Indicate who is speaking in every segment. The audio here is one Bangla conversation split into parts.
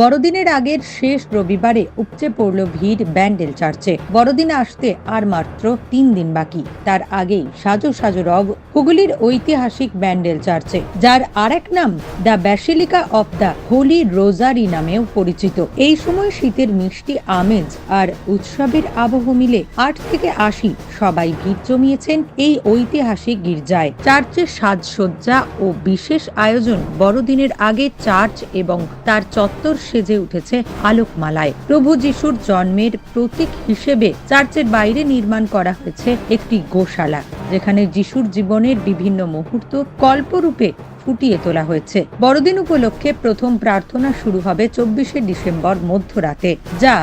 Speaker 1: বড়দিনের আগের শেষ রবিবারে উপচে পড়ল ভিড় ব্যান্ডেল চার্চে। বড়দিন আসতে আর মাত্র তিন দিন বাকি। তার আগেই সাজো সাজো রব হুগলির ঐতিহাসিক ব্যান্ডেল চার্চে, যার আরেক নাম the Basilica of the Holy Rosary নামেও পরিচিত। এই সময় শীতের মিষ্টি আমেজ আর উৎসবের আবহ মিলে আট থেকে আশি সবাই ভিড় জমিয়েছেন এই ঐতিহাসিক গির্জায়। চার্চের সাজসজ্জা ও বিশেষ আয়োজন বড়দিনের আগে চার্চ এবং তার চত্বর সেজে উঠেছে আলোকমালায়। প্রভু যিশুর জন্মের প্রতীক হিসেবে চার্চের বাইরে নির্মাণ করা হয়েছে একটি গোশালা। যেখানে যিশুর জীবনের বিভিন্ন মুহূর্ত কল্পরূপে ফুটিয়ে তোলা হয়েছে। বড়দিন উপলক্ষে প্রথম প্রার্থনা শুরু হবে চব্বিশে ডিসেম্বর মধ্যরাতে, যা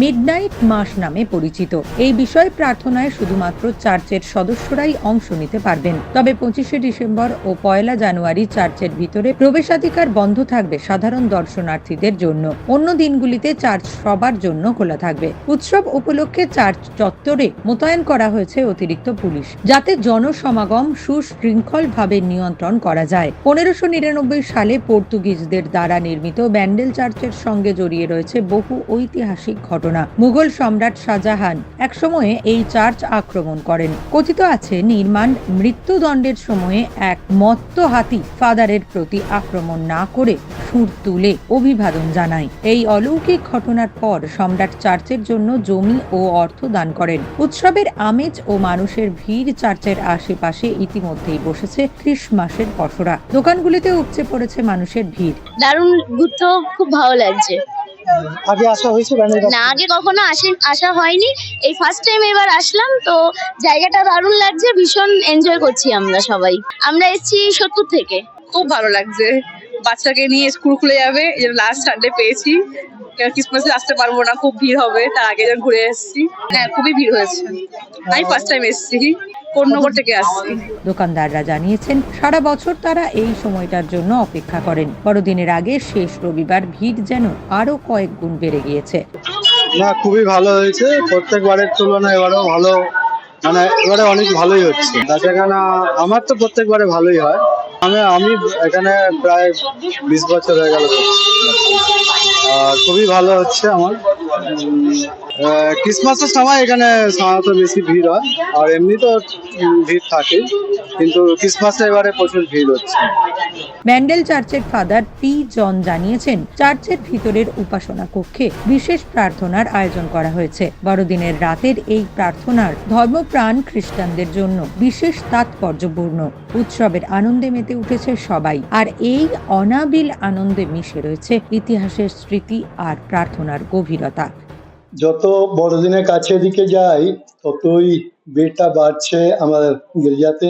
Speaker 1: মিডনাইট মাস নামে পরিচিত। এই বিষয়ে প্রার্থনায় শুধুমাত্র চার্চের সদস্যরাই অংশ নিতে পারবেন। তবে পঁচিশে ডিসেম্বর ও পয়লা জানুয়ারি চার্চের ভিতরে প্রবেশাধিকার বন্ধ থাকবে সাধারণ দর্শনার্থীদের জন্য। অন্য দিনগুলিতে চার্চ সবার জন্য খোলা থাকবে। উৎসব উপলক্ষে চার্চ চত্বরে মোতায়েন করা হয়েছে অতিরিক্ত পুলিশ, যাতে জনসমাগম সুশৃঙ্খলভাবে নিয়ন্ত্রণ করা যায়। পনেরোশো নিরানব্বই সালে পর্তুগিজদের দ্বারা নির্মিত ব্যান্ডেল চার্চের সঙ্গে জড়িয়ে রয়েছে বহু ঐতিহাসিক ঘটনা। মুঘল সম্রাট শাহজাহান একসময়ে এই চার্চ আক্রমণ করেন। কথিত আছে, নির্মাণ মৃত্যুদণ্ডের সময়ে এক মত্ত হাতি ফাদারের প্রতি আক্রমণ না করে সুর তুলে অভিবাদন জানায়। এই অলৌকিক ঘটনার পর সম্রাট চার্চের জন্য জমি ও অর্থ দান করেন। উৎসবের আমেজ ও মানুষের ভিড় চার্চের আশেপাশে ইতিমধ্যেই বসেছে ক্রিসমাসের পসরা দোকানগুলিতে উপচে পড়েছে মানুষের ভিড়।
Speaker 2: দারুণ ঘুরতেও খুব ভালো লাগছে।
Speaker 3: আগে আসা হয়েছে
Speaker 2: না আগে কখনো আসে আসা হয়নি। এই ফার্স্ট টাইম এবার আসলাম তো জায়গাটা দারুণ লাগছে ভীষণ এনজয় করছি আমরা সবাই। আমরা এসেছি সত্তর থেকে।
Speaker 4: খুব ভালো লাগছে। বাচ্চাকে নিয়ে স্কুল খুলে যাবে। এই জন্য লাস্ট সানডে পেয়েছি। কারণ ক্রিসমাসে আসতে পারব না খুব ভিড় হবে। তার আগে যখন ঘুরে এসেছি। হ্যাঁ খুবই ভিড় হয়েছে। আমি ফার্স্ট টাইম এসেছি। কোন্নগর থেকে আসছি?
Speaker 1: দোকানদাররা জানিয়েছেন সারা বছর তারা এই সময়টার জন্য অপেক্ষা করেন। বড়দিনের আগে শেষ রবিবার ভিড় যেন আরও কয়েক গুণ বেড়ে গিয়েছে।
Speaker 3: না খুবই ভালো হয়েছে। প্রত্যেকবারের তুলনায় এবারেও ভালো। মানে এবারে অনেক ভালোই হচ্ছে। আমার তো প্রত্যেকবারে ভালোই হয়। আমি আমি এখানে প্রায় বিশ বছর হয়ে গেল খুবই ভালো হচ্ছে আমার। ক্রিসমাসের সময় এখানে সাধারণত বেশি ভিড় হয়, আর এমনি তো ভিড় থাকে, কিন্তু ক্রিসমাসে এবারে প্রচুর ভিড় হচ্ছে।
Speaker 1: ব্যান্ডেল চার্চের ফাদার পি জন জানিয়েছেন, চার্চের ভিতরের উপাসনা কক্ষে বিশেষ প্রার্থনার আয়োজন করা হয়েছে। বড়দিনের রাতের এই প্রার্থনার ধর্মপ্রাণ খ্রিস্টানদের জন্য বিশেষ তাৎপর্যপূর্ণ। উৎসবের আনন্দে মেতে উঠেছে সবাই, আর এই অনাবিল আনন্দে মিশে রয়েছে ইতিহাসের স্মৃতি আর প্রার্থনার গভীরতা।
Speaker 5: যত বড়দিনের কাছে দিকে যাই, ততই ভিড়টা বাড়ছে আমাদের গির্জাতে।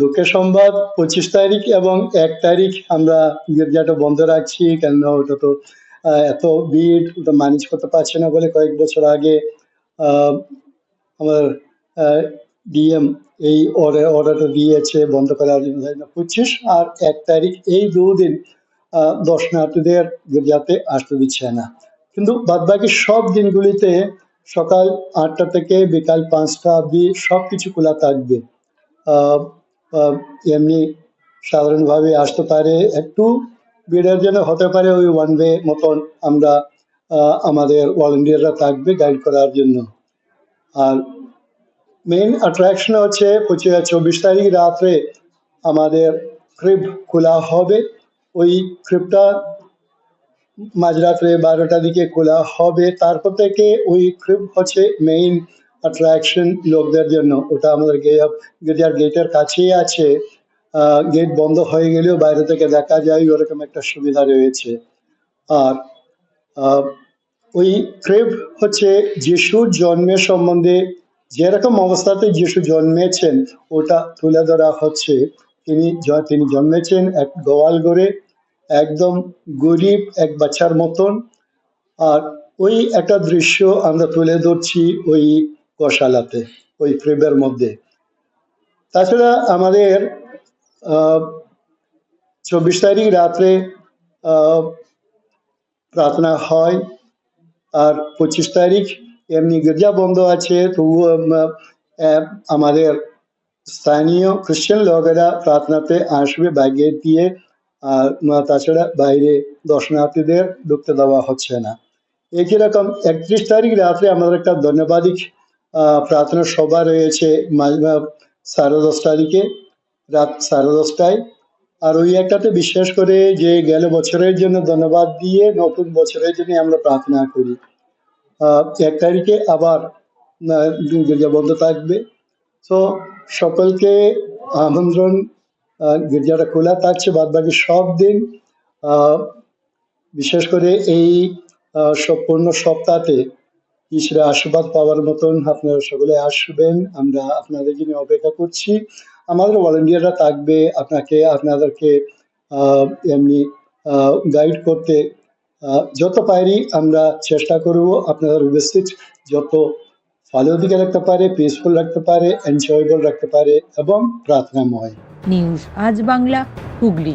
Speaker 5: দুঃখের সংবাদ, পঁচিশ তারিখ এবং এক তারিখ আমরা গির্জাটা বন্ধ রাখছি কেন ওটা তো এত ভিড়, ওটা ম্যানেজ করতে পারছে না বলে কয়েক বছর আগে আমার ডিএম এই অর্ডার, অর্ডারটা দিয়েছে বন্ধ করার জন্য। পঁচিশ আর এক তারিখ, এই দুদিন দর্শনার্থীদের গির্জাতে আসতে দিচ্ছে না। কিন্তু বাদবাকি সব দিনগুলিতে সকাল আটটা থেকে বিকাল পাঁচটা অব্দি সব কিছু খোলা থাকবে। এমনি সাধারণভাবে আসতে পারে, একটু ভিড়ের জন্য হতে পারে ওই ওয়ান ওয়ে মতন আমরা আমাদের ভলেন্টিয়াররা থাকবে গাইড করার জন্য। আর মেইন অ্যাট্রাকশন হচ্ছে পঁচিশ চব্বিশ তারিখ রাত্রে আমাদের ক্রিপ খোলা হবে। ওই ক্রিপটা মাঝরাত্রে বারোটা দিকে খোলা হবে। তারপর থেকে ওই ক্রিপ হচ্ছে মেইন অ্যাট্রাকশন লোকদের জন্য। ওটা আমাদের গির্জার গেটের কাছেই আছে গেট বন্ধ হয়ে গেলেও বাইরে থেকে দেখা যায় ওরকম একটা সুবিধা রয়েছে। আর ওই ক্রেপ হচ্ছে যিশুর জন্মের সম্বন্ধে যেরকম অবস্থাতে যিশু জন্মেছেন, ওটা তুলে ধরা হচ্ছে। তিনি তিনি জন্মেছেন এক গোয়াল গড়ে একদম গরিব এক বাচ্চার মতন। আর ওই একটা দৃশ্য আমরা তুলে ধরছি ওই গোশালাতে, ওই ফ্রেমের মধ্যে। তাছাড়া আমাদের চব্বিশ তারিখ রাত্রে প্রার্থনা হয়। আর পঁচিশ তারিখ এমনি গির্জা বন্ধ আছে, তবুও আমাদের স্থানীয় খ্রিস্টান লোকেরা প্রার্থনাতে আসবে ব্যাগে দিয়ে, আর তাছাড়া বাইরে দর্শনার্থীদের ঢুকতে দেওয়া হচ্ছে না। একই রকম একত্রিশ তারিখ রাত্রে আমাদের একটা ধন্যবাদিক প্রার্থনা সভা রয়েছে সাড়ে দশ তারিখে, রাত সাড়ে দশটায়। আর ওই একটাতে বিশেষ করে যে গেল বছরের জন্য ধন্যবাদ দিয়ে নতুন বছরের জন্য আমরা প্রার্থনা করি। এক তারিখে আবার বন্ধ থাকবে। তো সকলকে আমন্ত্রণ গির্জাটা খোলা থাকছে বাদ বাকি সব দিন বিশেষ করে এই সম্পূর্ণ সপ্তাহে ঈশ্বরের আশীর্বাদ পাওয়ার মতন আপনারা সকলে আসবেন। আমরা আপনাদের জন্য অপেক্ষা করছি। আমাদের ভলেন্টিয়াররা থাকবে, আপনাকে, আপনাদেরকে এমনি গাইড করতে যত পারি আমরা চেষ্টা করব, আপনাদের উপস্থিত যত ভালো দিকে রাখতে পারে পিসফুল রাখতে পারে এনজয়েবল রাখতে পারে এবং প্রার্থনাময়।
Speaker 1: নিউজ আজ বাংলা, হুগলি।